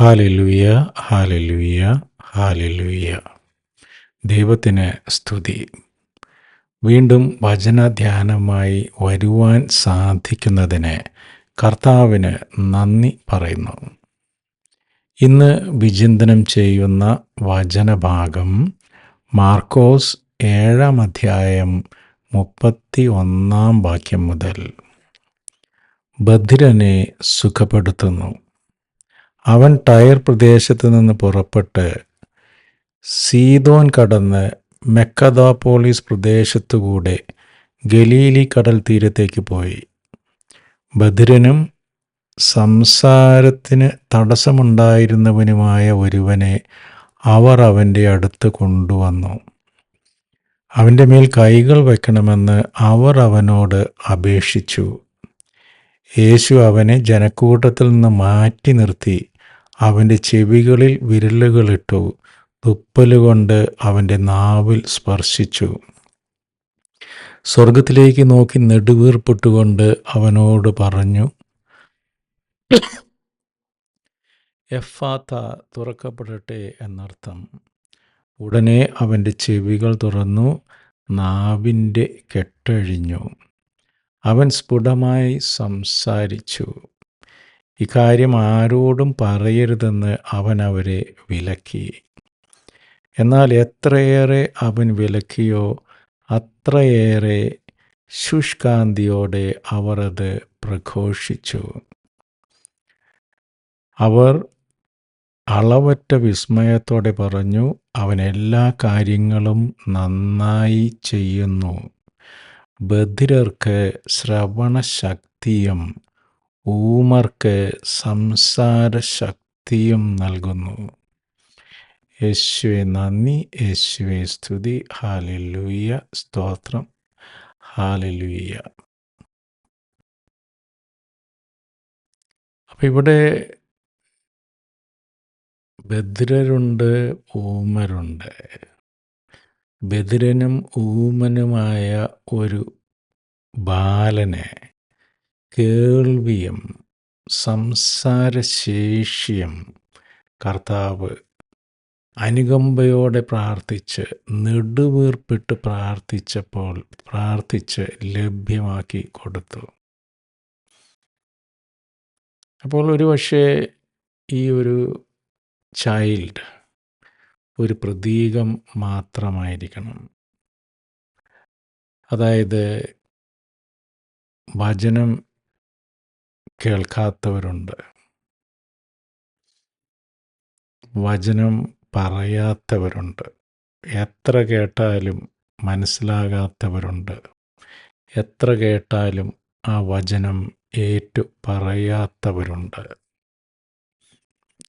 ഹാലലുയ ഹാലലുയ ഹാലലുയ. ദൈവത്തിന് സ്തുതി. വീണ്ടും വചനധ്യാനമായി വരുവാൻ സാധിക്കുന്നതിന് കർത്താവിന് നന്ദി പറയുന്നു. ഇന്ന് വിചിന്തനം ചെയ്യുന്ന വചനഭാഗം മാർക്കോസ് ഏഴാം അധ്യായം മുപ്പത്തി ഒന്നാം വാക്യം മുതൽ. ബധിരനെ സുഖപ്പെടുത്തുന്നു. അവൻ ടയർ പ്രദേശത്ത് നിന്ന് പുറപ്പെട്ട് സീതോൻ കടന്ന് മെക്കദാപോളിസ് പ്രദേശത്തുകൂടെ ഗലീലി കടൽ തീരത്തേക്ക് പോയി. ബധിരനും സംസാരത്തിന് തടസ്സമുണ്ടായിരുന്നവനുമായ ഒരുവനെ അവർ അവന്റെ അടുത്ത് കൊണ്ടുവന്നു. അവന്റെ മേൽ കൈകൾ വയ്ക്കണമെന്ന് അവർ അവനോട് അപേക്ഷിച്ചു. യേശു അവനെ ജനക്കൂട്ടത്തിൽ നിന്ന് മാറ്റി നിർത്തി. അവന്റെ ചെവികളിൽ വിരലുകളിട്ടു. തുപ്പലുകൊണ്ട് അവന്റെ നാവിൽ സ്പർശിച്ചു. സ്വർഗത്തിലേക്ക് നോക്കി നെടുവീർപ്പിട്ടുകൊണ്ട് അവനോട് പറഞ്ഞു എഫാത്ത തുറക്കപ്പെടട്ടെ എന്നർത്ഥം. ഉടനെ അവന്റെ ചെവികൾ തുറന്നു നാവിന്റെ കെട്ടഴിഞ്ഞു. അവൻ സ്ഫുടമായി സംസാരിച്ചു. ഇക്കാര്യം ആരോടും പറയരുതെന്ന് അവൻ അവരെ വിലക്കി. എന്നാൽ എത്രയേറെ അവൻ വിലക്കിയോ അത്രയേറെ ശുഷ്കാന്തിയോടെ അവർ അത് പ്രഘോഷിച്ചു. അവർ അളവറ്റ വിസ്മയത്തോടെ പറഞ്ഞു അവൻ എല്ലാ കാര്യങ്ങളും നന്നായി ചെയ്യുന്നു. ബധിരർക്ക് ശ്രവണശക്തിയും ഊമർക്ക് സംസാരശക്തിയും നൽകുന്നു. യേശുവെ നന്ദി. യേശുവെ സ്തുതി. ഹാലലുയ്യ സ്തോത്രം. ഹാലലുയ്യ അപ്പം ഇവിടെ ബദ്രരുണ്ട് ഊമരുണ്ട്. ബദിരനും ഊമനുമായ ഒരു ബാലനെ കേൾവിയും സംസാരശേഷിയും കർത്താവ് അനുകമ്പയോടെ പ്രാർത്ഥിച്ച് നെടുവീർപ്പിട്ട് പ്രാർത്ഥിച്ചപ്പോൾ പ്രാർത്ഥിച്ച് ലഭ്യമാക്കി കൊടുത്തു. അപ്പോൾ ഒരു പക്ഷേ ഈ ഒരു ചൈൽഡ് ഒരു പ്രതീകം മാത്രമായിരിക്കണം. അതായത് വചനം കേൾക്കാത്തവരുണ്ട്. വചനം പറയാത്തവരുണ്ട്. എത്ര കേട്ടാലും മനസ്സിലാകാത്തവരുണ്ട്. എത്ര കേട്ടാലും ആ വചനം ഏറ്റു പറയാത്തവരുണ്ട്.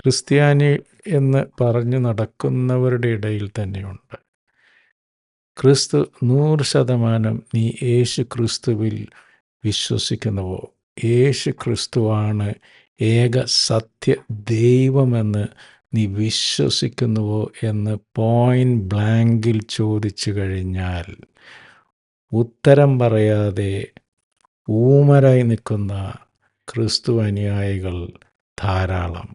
ക്രിസ്ത്യാനി എന്ന് പറഞ്ഞു നടക്കുന്നവരുടെ ഇടയിൽ തന്നെയുണ്ട്. ക്രിസ്തു നൂറ് ശതമാനം നീ യേശു ക്രിസ്തുവിൽ വിശ്വസിക്കുന്നുവോ? യേശു ക്രിസ്തുവാണ് ഏക സത്യ ദൈവമെന്ന് നീ വിശ്വസിക്കുന്നുവോ എന്ന് പോയിന്റ് ബ്ലാങ്കിൽ ചോദിച്ചു കഴിഞ്ഞാൽ ഉത്തരം പറയാതെ ഊമരായി നിൽക്കുന്ന ക്രിസ്തു അനുയായികൾ ധാരാളം.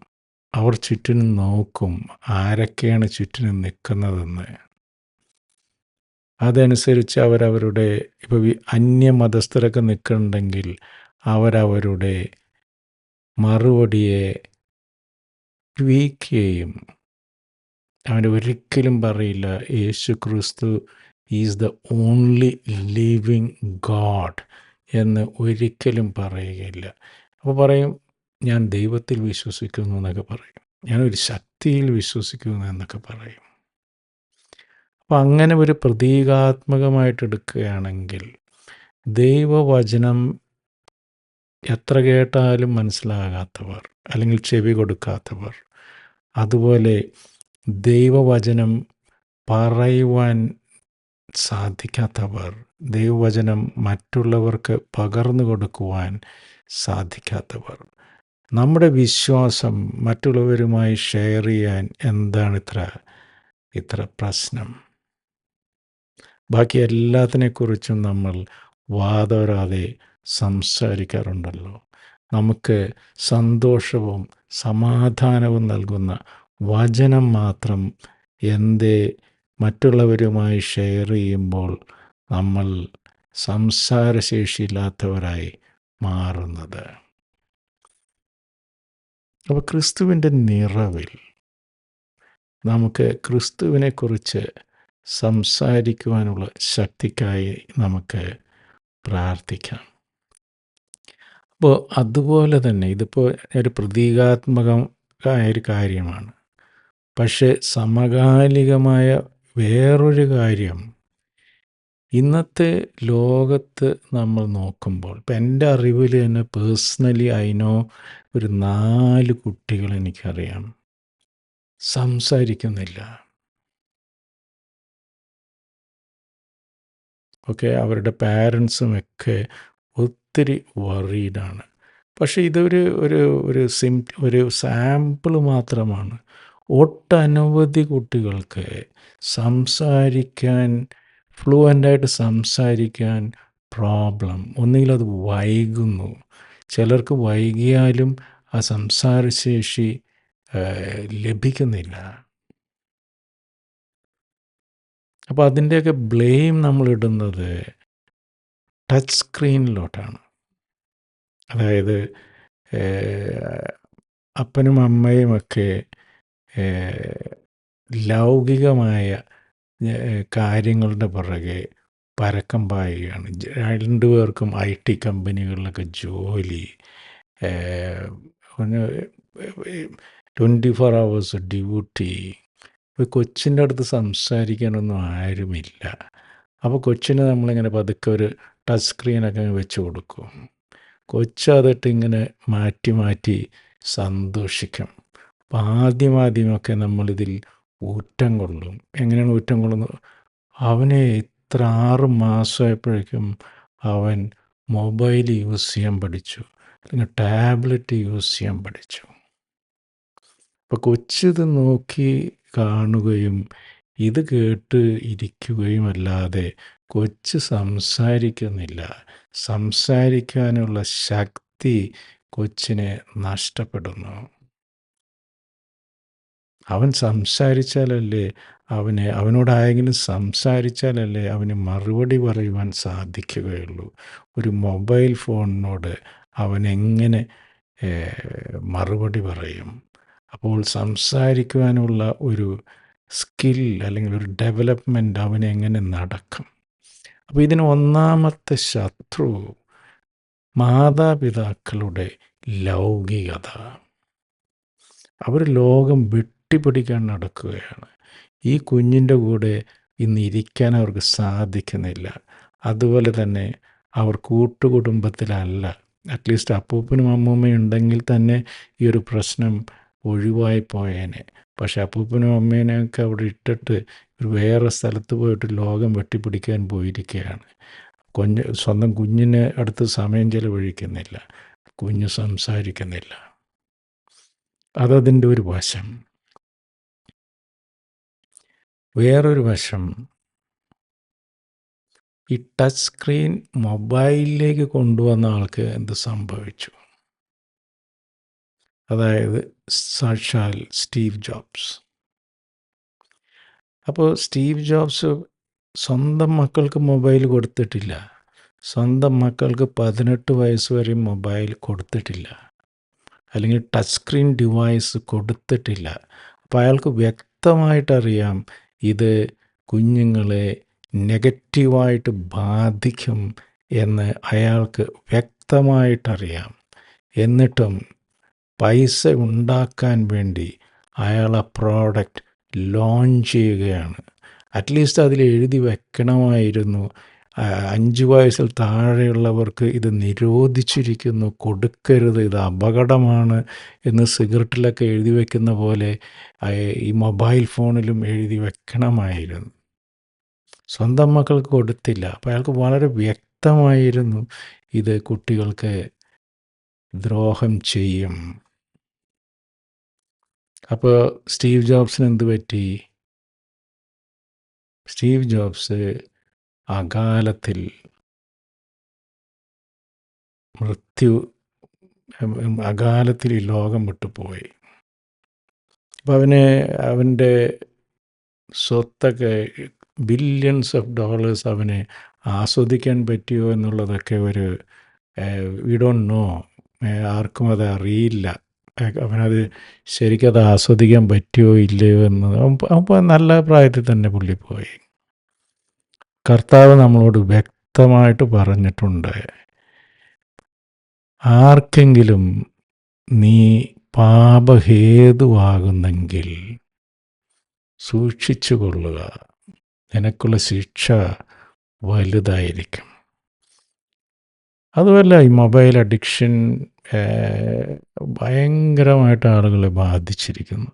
അവർ ചുറ്റിനും നോക്കും ആരൊക്കെയാണ് ചുറ്റിനും നിൽക്കുന്നതെന്ന്. അതനുസരിച്ച് അവരവരുടെ ഇപ്പോൾ അന്യമതസ്ഥരൊക്കെ നിൽക്കുന്നുണ്ടെങ്കിൽ അവരവരുടെ മറുപടിയെ ട്വീക്ക് ചെയ്യും അവൻ ഒരിക്കലും പറയില്ല Yeshu Kristu is the only living God എന്ന് ഒരിക്കലും പറയുകയില്ല. അപ്പോൾ പറയും ഞാൻ ദൈവത്തിൽ വിശ്വസിക്കുന്നു എന്നൊക്കെ പറയും. ഞാനൊരു ശക്തിയിൽ വിശ്വസിക്കുന്നു എന്നൊക്കെ പറയും. അപ്പം അങ്ങനെ ഒരു പ്രതീകാത്മകമായിട്ട് എടുക്കുകയാണെങ്കിൽ ദൈവവചനം എത്ര കേട്ടാലും മനസ്സിലാകാത്തവർ അല്ലെങ്കിൽ ചെവി കൊടുക്കാത്തവർ. അതുപോലെ ദൈവവചനം പറയുവാൻ സാധിക്കാത്തവർ ദൈവവചനം മറ്റുള്ളവർക്ക് പകർന്നു കൊടുക്കുവാൻ സാധിക്കാത്തവർ. നമ്മുടെ വിശ്വാസം മറ്റുള്ളവരുമായി ഷെയർ ചെയ്യാൻ എന്താണ് ഇത്ര ഇത്ര പ്രശ്നം? ബാക്കി എല്ലാത്തിനെക്കുറിച്ചും നമ്മൾ വാതോരാതെ സംസാരിക്കാറുണ്ടല്ലോ. നമുക്ക് സന്തോഷവും സമാധാനവും നൽകുന്ന വചനം മാത്രം എന്തേ മറ്റുള്ളവരുമായി ഷെയർ ചെയ്യുമ്പോൾ നമ്മൾ സംസാരശേഷിയില്ലാത്തവരായി മാറുന്നത്. അപ്പോൾ ക്രിസ്തുവിന്റെ നിറവിൽ നമുക്ക് ക്രിസ്തുവിനെക്കുറിച്ച് സംസാരിക്കുവാനുള്ള ശക്തിക്കായി നമുക്ക് പ്രാർത്ഥിക്കാം. അപ്പോൾ അതുപോലെ തന്നെ ഇതിപ്പോൾ ഒരു പ്രതീകാത്മകമായ ഒരു കാര്യമാണ്. പക്ഷേ സമകാലികമായ വേറൊരു കാര്യം. ഇന്നത്തെ ലോകത്ത് നമ്മൾ നോക്കുമ്പോൾ ഇപ്പം എന്റെ അറിവിൽ തന്നെ പേഴ്സണലി അതിനോ ഒരു നാല് കുട്ടികൾ എനിക്കറിയാം. സംസാരിക്കുന്നില്ല. ഓക്കെ അവരുടെ പാരൻസും ഒക്കെ ഒത്തിരി വറീഡാണ് പക്ഷേ ഇതൊരു ഒരു ഒരു സിം ഒരു സാമ്പിൾ മാത്രമാണ്. ഒട്ടനവധി കുട്ടികൾക്ക് സംസാരിക്കാൻ ഫ്ലുവന്റായിട്ട് സംസാരിക്കാൻ പ്രോബ്ലം ഒന്നുകിൽ അത് വൈകുന്നു. ചിലർക്ക് വൈകിയാലും ആ സംസാരശേഷി ലഭിക്കുന്നില്ല. അപ്പോൾ അതിന്റെയൊക്കെ ബ്ലെയിം നമ്മളിടുന്നത് ടച്ച് സ്ക്രീനിലോട്ടാണ് അതായത് അപ്പനും അമ്മയും അമ്മയുമൊക്കെ ലൗകികമായ കാര്യങ്ങളുടെ പുറകെ പരക്കം പായുകയാണ്. രണ്ടുപേർക്കും ഐ ടി കമ്പനികളിലൊക്കെ ജോലി ട്വന്റി ഫോർ അവേഴ്സ് ഡ്യൂട്ടി ഇപ്പോൾ കൊച്ചിന്റെ അടുത്ത് സംസാരിക്കാനൊന്നും ആരുമില്ല. അപ്പോൾ കൊച്ചിന് നമ്മളിങ്ങനെ പതുക്കെ ഒരു ടച്ച് സ്ക്രീനൊക്കെ വെച്ച് കൊടുക്കും. കൊച്ചതിട്ട് ഇങ്ങനെ മാറ്റി മാറ്റി സന്തോഷിക്കും. അപ്പം ആദ്യം ആദ്യമൊക്കെ നമ്മളിതിൽ ഊറ്റം കൊള്ളും. എങ്ങനെയാണ് ഊറ്റം കൊള്ളുന്നത്? അവനെ ഇത്ര ആറ് മാസമായപ്പോഴേക്കും അവൻ മൊബൈൽ യൂസ് ചെയ്യാൻ പഠിച്ചു. അല്ലെങ്കിൽ ടാബ്ലറ്റ് യൂസ് ചെയ്യാൻ പഠിച്ചു. അപ്പോൾ കൊച്ചിത് നോക്കി കാണുകയും ഇത് കേട്ട് ഇരിക്കുകയും അല്ലാതെ കൊച്ച് സംസാരിക്കുന്നില്ല. സംസാരിക്കാനുള്ള ശക്തി കൊച്ചിനെ നഷ്ടപ്പെടുന്നു. അവൻ സംസാരിച്ചാലല്ലേ അവനെ അവനോടായെങ്കിലും സംസാരിച്ചാലല്ലേ അവന് മറുപടി പറയുവാൻ സാധിക്കുകയുള്ളൂ. ഒരു മൊബൈൽ ഫോണിനോട് അവൻ എങ്ങനെ മറുപടി പറയും? അപ്പോൾ സംസാരിക്കുവാനുള്ള ഒരു സ്കിൽ അല്ലെങ്കിൽ ഒരു ഡെവലപ്മെന്റ് അവനെങ്ങനെ നടക്കും? അപ്പോൾ ഇതിന് ഒന്നാമത്തെ ശത്രു മാതാപിതാക്കളുടെ ലൗകികത. അവർ ലോകം വെട്ടിപ്പിടിക്കാൻ നടക്കുകയാണ്. ഈ കുഞ്ഞിന്റെ കൂടെ ഇന്ന് ഇരിക്കാൻ അവർക്ക് സാധിക്കുന്നില്ല. അതുപോലെ തന്നെ അവർ കൂട്ടുകുടുംബത്തിലല്ല. അറ്റ്ലീസ്റ്റ് അപ്പൂപ്പനും അമ്മൂമ്മയും ഉണ്ടെങ്കിൽ തന്നെ ഈ ഒരു പ്രശ്നം ഒഴിവായി പോയേനെ. പക്ഷെ അപ്പൂപ്പനും അമ്മേനെയൊക്കെ അവിടെ ഇട്ടിട്ട് വേറെ സ്ഥലത്ത് പോയിട്ട് ലോകം വെട്ടിപ്പിടിക്കാൻ പോയിരിക്കുകയാണ്. കുഞ്ഞ് സ്വന്തം കുഞ്ഞിനെ അടുത്ത് സമയം ചെലവഴിക്കുന്നില്ല. കുഞ്ഞ് സംസാരിക്കുന്നില്ല. അതതിന്റെ ഒരു വശം. വേറൊരു വശം. ഈ ടച്ച് സ്ക്രീൻ മൊബൈലിലേക്ക് കൊണ്ടുവന്ന ആൾക്ക് എന്ത് സംഭവിച്ചു? അതായത് സാക്ഷാൽ സ്റ്റീവ് ജോബ്സ്. അപ്പോൾ സ്റ്റീവ് ജോബ്സ് സ്വന്തം മക്കൾക്ക് മൊബൈൽ കൊടുത്തിട്ടില്ല. സ്വന്തം മക്കൾക്ക് പതിനെട്ട് വയസ്സ് വരെ മൊബൈൽ കൊടുത്തിട്ടില്ല. അല്ലെങ്കിൽ ടച്ച് സ്ക്രീൻ ഡിവൈസ് കൊടുത്തിട്ടില്ല. അപ്പോൾ അയാൾക്ക് വ്യക്തമായിട്ടറിയാം ഇത് കുഞ്ഞുങ്ങളെ നെഗറ്റീവായിട്ട് ബാധിക്കും എന്ന് അയാൾക്ക് വ്യക്തമായിട്ടറിയാം. എന്നിട്ടും പൈസ ഉണ്ടാക്കാൻ വേണ്ടി അയാൾ ആ പ്രോഡക്റ്റ് ലോഞ്ച് ചെയ്യുകയാണ്. അറ്റ്ലീസ്റ്റ് അതിൽ എഴുതി വെക്കണമായിരുന്നു. അഞ്ച് വയസ്സിൽ താഴെയുള്ളവർക്ക് ഇത് നിരോധിച്ചിരിക്കുന്നു. കൊടുക്കരുത് ഇത് അപകടമാണ് എന്ന് സിഗരറ്റിലൊക്കെ എഴുതി വെക്കുന്ന പോലെ ഈ മൊബൈൽ ഫോണിലും എഴുതി വെക്കണമായിരുന്നു. സ്വന്തം മക്കൾക്ക് കൊടുത്തില്ല. അപ്പോൾ അയാൾക്ക് വളരെ വ്യക്തമായിരുന്നു ഇത് കുട്ടികൾക്ക് ദ്രോഹം ചെയ്യും. അപ്പോൾ സ്റ്റീവ് ജോബ്സിന് എന്ത് പറ്റി? സ്റ്റീവ് ജോബ്സ് അകാലത്തിൽ മൃത്യു അകാലത്തിൽ ഈ ലോകം വിട്ടുപോയി. അപ്പം അവന് അവന്റെ സ്വത്തൊക്കെ ബില്യൺസ് ഓഫ് ഡോളേഴ്സ് അവന് ആസ്വദിക്കാൻ പറ്റിയോ എന്നുള്ളതൊക്കെ ഒരു വി ഡോണ്ട് നോ ആർക്കും അത് അറിയില്ല. അവനത് ശരിക്കും അത് ആസ്വദിക്കാൻ പറ്റിയോ ഇല്ലയോ എന്ന് അപ്പോൾ നല്ല പ്രായത്തിൽ തന്നെ പുള്ളി പോയി. കർത്താവ് നമ്മളോട് വ്യക്തമായിട്ട് പറഞ്ഞിട്ടുണ്ട് ആർക്കെങ്കിലും നീ പാപഹേതുവാകുന്നെങ്കിൽ സൂക്ഷിച്ചു കൊള്ളുക നിനക്കുള്ള ശിക്ഷ വലുതായിരിക്കും. അതുമല്ല ഈ മൊബൈൽ അഡിക്ഷൻ ഭയങ്കരമായിട്ട് ആളുകളെ ബാധിച്ചിരിക്കുന്നു.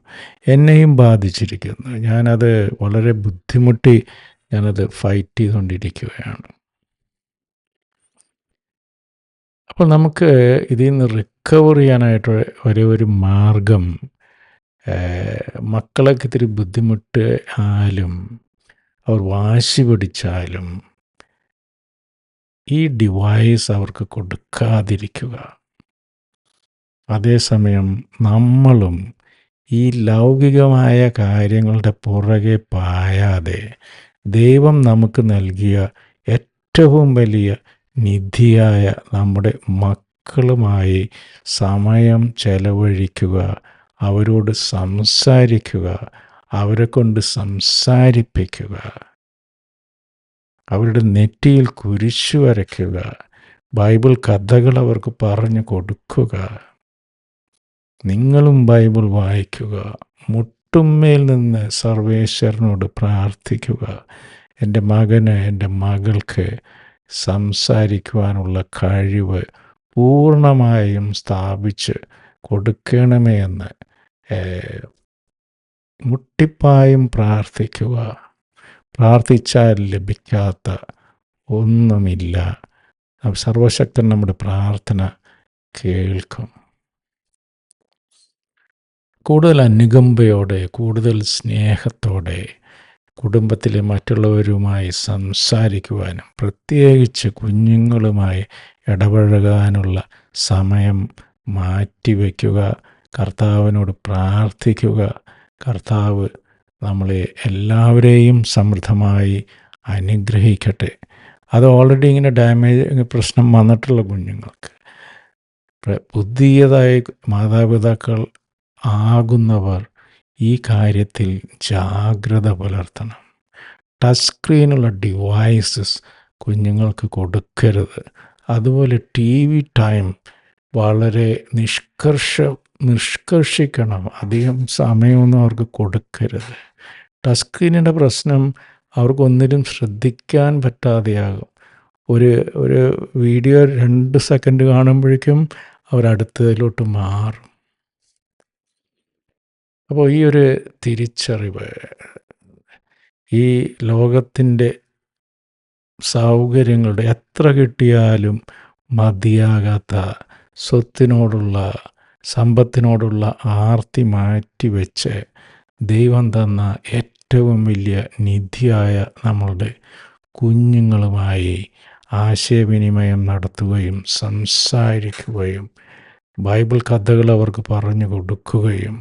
എന്നെയും ബാധിച്ചിരിക്കുന്നു. ഞാനത് വളരെ ബുദ്ധിമുട്ടി ഞാനത് ഫൈറ്റ് ചെയ്തുകൊണ്ടിരിക്കുകയാണ്. അപ്പോൾ നമുക്ക് ഇതിൽ നിന്ന് റിക്കവർ ചെയ്യാനായിട്ട് ഒരേ ഒരു മാർഗം മക്കളൊക്കെ ഇത്തിരി ബുദ്ധിമുട്ട് ആയാലും അവർ വാശി പിടിച്ചാലും ഈ ഡിവൈസ് അവർക്ക് കൊടുക്കാതിരിക്കുക. അതേസമയം നമ്മളും ഈ ലൗകികമായ കാര്യങ്ങളുടെ പുറകെ പായാതെ ദൈവം നമുക്ക് നൽകിയ ഏറ്റവും വലിയ നിധിയായ നമ്മുടെ മക്കളുമായി സമയം ചെലവഴിക്കുക അവരോട് സംസാരിക്കുക അവരെ കൊണ്ട് സംസാരിപ്പിക്കുക അവരുടെ നെറ്റിയിൽ കുരിശു വരയ്ക്കുക ബൈബിൾ കഥകൾ അവർക്ക് പറഞ്ഞു കൊടുക്കുക. നിങ്ങളും ബൈബിൾ വായിക്കുക മുട്ടുമ്മയിൽ നിന്ന് സർവേശ്വരനോട് പ്രാർത്ഥിക്കുക. എന്റെ മകന് എന്റെ മകൾക്ക് സംസാരിക്കുവാനുള്ള കഴിവ് പൂർണമായും സ്ഥാപിച്ച് കൊടുക്കണമേ എന്ന് മുട്ടിപ്പായും പ്രാർത്ഥിക്കുക. പ്രാർത്ഥിച്ചാൽ ലഭിക്കാത്ത ഒന്നുമില്ല. സർവശക്തൻ നമ്മുടെ പ്രാർത്ഥന കേൾക്കും. കൂടുതൽ അനുകമ്പയോടെ കൂടുതൽ സ്നേഹത്തോടെ കുടുംബത്തിലെ മറ്റുള്ളവരുമായി സംസാരിക്കുവാനും പ്രത്യേകിച്ച് കുഞ്ഞുങ്ങളുമായി ഇടപഴകാനുള്ള സമയം മാറ്റിവെക്കുക കർത്താവിനോട് പ്രാർത്ഥിക്കുക. കർത്താവ് നമ്മളെ എല്ലാവരെയും സമൃദ്ധമായി അനുഗ്രഹിക്കട്ടെ. അത് ഓൾറെഡി ഇങ്ങനെ ഡാമേജ് പ്രശ്നം വന്നിട്ടുള്ള കുഞ്ഞുങ്ങൾക്ക്. പുതിയതായി മാതാപിതാക്കൾ ആകുന്നവർ ഈ കാര്യത്തിൽ ജാഗ്രത പുലർത്തണം. ടച്ച് സ്ക്രീനുള്ള ഡിവൈസസ് കുഞ്ഞുങ്ങൾക്ക് കൊടുക്കരുത്. അതുപോലെ ടി വി ടൈം വളരെ നിഷ്കർഷ നിഷ്കർഷിക്കണം. അധികം സമയമൊന്നും അവർക്ക് കൊടുക്കരുത്. ടച്ച് സ്ക്രീനിന്റെ പ്രശ്നം അവർക്കൊന്നിലും ശ്രദ്ധിക്കാൻ പറ്റാതെയാകും. ഒരു ഒരു വീഡിയോ രണ്ട് സെക്കൻഡ് കാണുമ്പോഴേക്കും അവരടുത്തതിലോട്ട് മാറും. അപ്പോൾ ഈ ഒരു തിരിച്ചറിവ് ഈ ലോകത്തിന്റെ സൗകര്യങ്ങളുടെ എത്ര കിട്ടിയാലും മതിയാകാത്ത സ്വത്തിനോടുള്ള സമ്പത്തിനോടുള്ള ആർത്തി മാറ്റിവെച്ച് ദൈവം തന്ന ഏറ്റവും വലിയ നിധിയായ നമ്മളുടെ കുഞ്ഞുങ്ങളുമായി ആശയവിനിമയം നടത്തുകയും സംസാരിക്കുകയും ബൈബിൾ കഥകൾ അവർക്ക് പറഞ്ഞു കൊടുക്കുകയും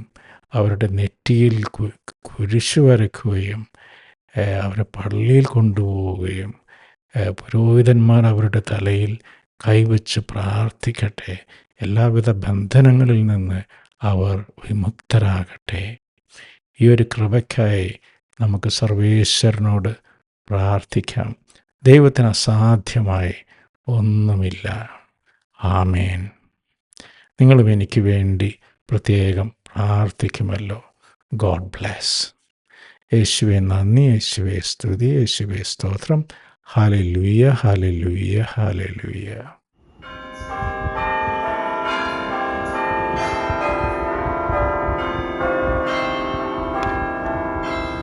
അവരുടെ നെറ്റിയിൽ കുരിശു വരയ്ക്കുകയും അവരെ പള്ളിയിൽ കൊണ്ടുപോവുകയും പുരോഹിതന്മാർ അവരുടെ തലയിൽ കൈവച്ച് പ്രാർത്ഥിക്കട്ടെ. എല്ലാവിധ ബന്ധനങ്ങളിൽ നിന്ന് അവർ വിമുക്തരാകട്ടെ. ഈ ഒരു കൃപയ്ക്കായി നമുക്ക് സർവേശ്വരനോട് പ്രാർത്ഥിക്കാം. ദൈവത്തിന് അസാധ്യമായി ഒന്നുമില്ല. ആമേൻ. നിങ്ങളും എനിക്ക് വേണ്ടി പ്രത്യേകം പ്രാർത്ഥിക്കുമല്ലോ ഗോഡ് ബ്ലെസ്. യേശുവെ നന്ദി. യേശുവെ സ്തുതി. യേശുവെ സ്തോത്രം. ഹാലലുയ്യ ഹാലലുയ്യ ഹാലലുയ്യ